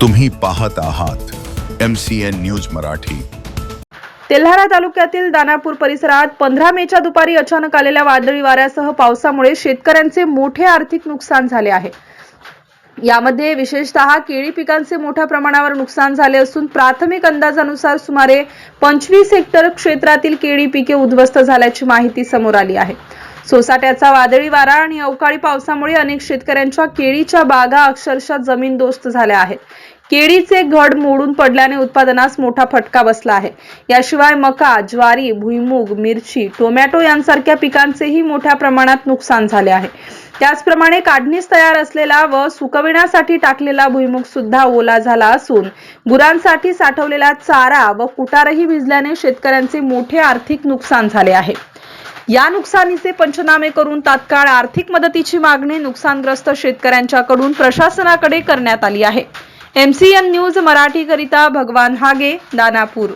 तुम्ही पाहत आहात M C N news Marathi. Telhara तालुक्यातील दानापूर परिसरात पंधरा मेच्या दुपारी अचानक आलेल्या वादळी वाऱ्यासह पावसामुळे शेतकऱ्यांचे मोठे आर्थिक नुकसान झाले आहे. यामध्ये विशेषतः केळी पिकांचे मोठ्या प्रमाणावर नुकसान झाले असून प्राथमिक अंदाजानुसार सुमारे पंचवीस हेक्टर क्षेत्रातील केळी पिके उद्ध्वस्त झाल्याची माहिती समोर आली आहे. सोसाट्याचा वादळी वारा आणि अवकाळी पावसामुळे अनेक शेतकऱ्यांच्या केळीच्या बागा अक्षरशः जमीनदोस्त झाल्या आहेत. केळीचे घड मोडून पडल्याने उत्पादनास मोठा फटका बसला आहे. याशिवाय मका ज्वारी भुईमूग मिरची टोमॅटो यांसारख्या पिकांचेही मोठ्या प्रमाणात नुकसान झाले आहे. त्याचप्रमाणे काढणीस तयार असलेला व सुकविण्यासाठी टाकलेला भुईमूग सुद्धा ओला झाला असून गुरांसाठी साठवलेला चारा व कुटारही भिजल्याने शेतकऱ्यांचे मोठे आर्थिक नुकसान झाले आहे. या नुकसानीचे पंचनामे करून तात्काळ आर्थिक मदतीची मागणी नुकसानग्रस्त शेतकऱ्यांच्याकडून प्रशासनाकडे करण्यात आली आहे. एमसीएन न्यूज मराठीकरिता भगवान हागे दानापूर.